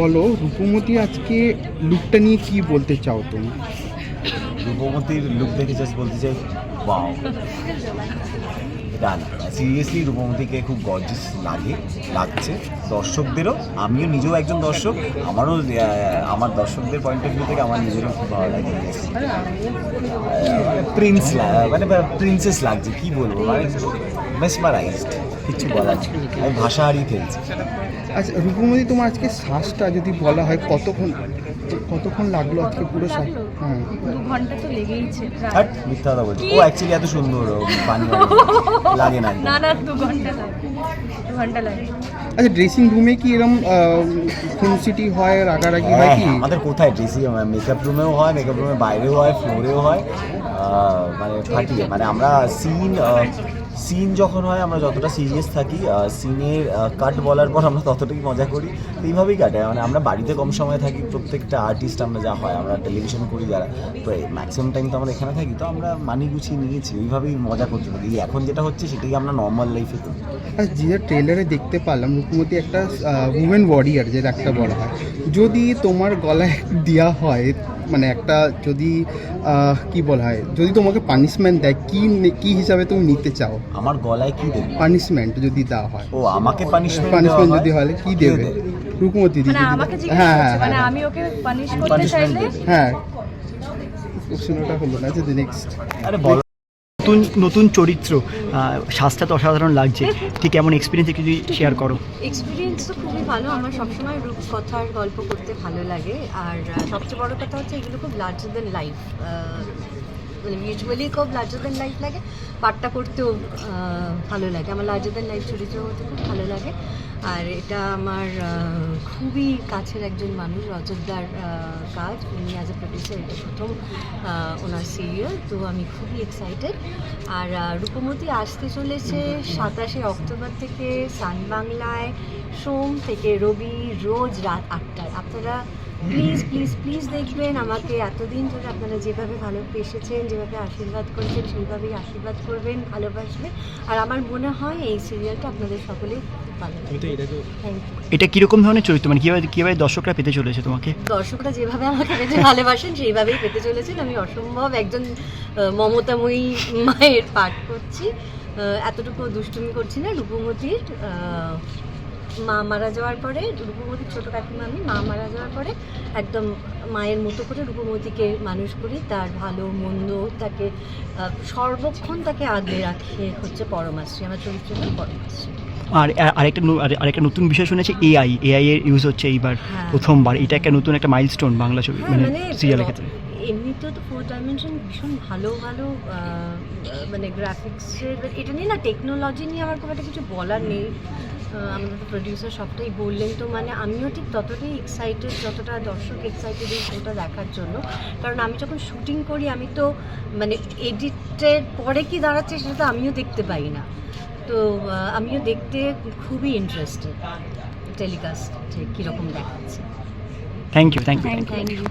বলো, রূপমতি আজকে লুকটা নিয়ে কি বলতে চাও তুমি? রূপমতির লুক দেখে জাস্ট বলতে চাই ডান সিরিয়াসলি রূপমতিকে খুব গর্জিয়াস লাগে, লাগছে। দর্শকদেরও, আমিও নিজেও একজন দর্শক, আমারও আমার দর্শকদের পয়েন্ট অফ ভিউ থেকে আমার নিজেরও খুব ভালো লাগে। প্রিন্স মানে প্রিন্সেস লাগছে, কি বলব মানে মেসমারাইজড কিছু বলার আমি ভাষা হারিয়ে ফেলছি। আচ্ছা রূপমতি তোমার আজকে শ্বাসটা যদি বলা হয় কতক্ষণ কতক্ষণ লাগল আজকে পুরো শ্বাস? হ্যাঁ দু ঘণ্টা তো লেগেইছে প্রায়। মিথ্যা কথা বলছি। ও অ্যাকচুয়ালি এত সুন্দর পানি লাগে না। না না দু ঘণ্টা লাগে। দু ঘণ্টা লাগে। আচ্ছা ড্রেসিং রুমে কি এরকম খুনসিটি হয় রাগারাগি হয় হ্যাঁ কি? হ্যাঁ, আমাদের কোথায় ড্রেসিং মেকআপ রুমেও হয় মেকআপ রুমের বাইরেও হয় ফ্লোরেও হয় মানে ফাটিয়ে মানে আমরা সিন সিন যখন হয়, আমরা যতটা সিরিয়াস থাকি সিনের কাট বলার পর আমরা ততটাই মজা করি। তো এইভাবেই কাটে মানে আমরা বাড়িতে কম সময় থাকি, প্রত্যেকটা আর্টিস্ট আমরা যা হয়, আমরা টেলিভিশন করি যারা। তো ম্যাক্সিমাম টাইম তো আমরা এখানে থাকি। তো আমরা মানি গুছিয়ে নিয়েছি ওইভাবেই মজা করতে থাকি। এখন যেটা হচ্ছে, সেটাই আমরা নর্মাল লাইফে করি। যে ট্রেলারে দেখতে পারলাম, রূপমতি একটা উমেন ওয়ারিয়ার যেটা একটা বলা হয়। যদি তোমার গলায় দেওয়া হয় মানে একটা যদি কি বলা হয় যদি তোমাকে পানিশমেন্ট দেয় কি কি হিসাবে তুমি নিতে চাও? আমার গলায় কি দেবে? পানিশমেন্ট যদি দেওয়া হয়। ও আমাকে পানিশমেন্ট পানিশমেন্ট যদি হয় কি দেবে? রূপমতি দিদি মানে আমাকে জিজ্ঞেস হ্যাঁ হ্যাঁ মানে হ্যাঁ। আমি ওকে পানিশ করতে চাইলে? হ্যাঁ। প্রশ্নটা হলো না যে নেক্সট আরে বলো। নতুন নতুন চরিত্র আহ, তো অসাধারণ লাগছে। ঠিক এমন এক্সপিরিয়েন্স একটু যদি শেয়ার করো। এক্সপিরিয়েন্স তো খুবই ভালো। আমার সবসময় রূপকথার গল্প করতে ভালো লাগে। আর সবচেয়ে বড় কথা হচ্ছে এগুলো খুব লার্জার দেন লাইফ মানে ইউজুয়ালি খুব লার্জার দেন লাইফ লাগে পাঠটা করতেও ভালো লাগে। আমার লার্জার দেন লাইফ চরিত্র হতে খুব ভালো লাগে। আর এটা আমার খুবই কাছের একজন মানুষ রজতদার কাজ। উনি অ্যাজ এ প্রডিউসার এটা প্রথম ওনার সিরিয়াল তো আমি খুবই এক্সাইটেড আর রূপমতি আসতে চলেছে সাতাশে অক্টোবর থেকে সান বাংলায় সোম থেকে রবি, রোজ রাত আটটায়। আপনারা প্লিজ প্লিজ প্লিজ দেখবেন আমাকে এতদিন ধরে আপনারা যেভাবে ভালোবেসেছেন যেভাবে আশীর্বাদ করেছেন সেইভাবেই আশীর্বাদ করবেন ভালোবাসবেন আর আমার মনে হয় এই সিরিয়ালটা আপনাদের সকলেই ভালো থ্যাংক ইউ এটা কীরকম ধরনের চরিত্র? মানে কীভাবে কীভাবে দর্শকরা পেতে চলেছে তোমাকে? দর্শকরা যেভাবে আমাকে পেতে ভালোবাসেন সেইভাবেই পেতে চলেছেন। আমি অসম্ভব একজন মমতাময়ী মায়ের পাঠ করছি। এতটুকু দুষ্টুমি করছি না রূপমতির মা মারা যাওয়ার পরে রূপমতির ছোটো কাকিমা আমি মা মারা যাওয়ার পরে একদম মায়ের মতো করে রূপমতিকে মানুষ করি। তার ভালো মন্দ তাকে সর্বক্ষণ তাকে আগলে রাখে হচ্ছে পরমাশ্রী আমার চরিত্র হলো পরমাশ্রী। আর আর- আরেকটা আর- আরেকটা নতুন বিষয় শুনেছি এআই এআই এর ইউজ হচ্ছে এইবার হ্যাঁ। প্রথমবার। এটা একটা নতুন একটা মাইলস্টোন বাংলা ছবি হ্যাঁ, মানে মানে সিরিয়ালের ক্ষেত্রে। এমনিতেও তো ফোর ডাইমেনশন ভীষণ ভালো ভালো মানে গ্রাফিক্সের এটা নিয়ে না টেকনোলজি নিয়ে আমার খুব একটা কিছু বলার নেই। আমাদের প্রডিউসার সবটাই বললেন। তো মানে আমিও ঠিক ততটাই এক্সাইটেড যতটা দর্শক এক্সাইটেড এই শোটা দেখার জন্য। কারণ আমি যখন শুটিং করি আমি তো মানে এডিটের পরে কি দাঁড়াচ্ছে সেটা তো আমিও দেখতে পাই না। তো আমিও দেখতে খুবই ইন্টারেস্টেড টেলিকাস্ট কীরকম দেখাচ্ছে। Thank you thank you thank you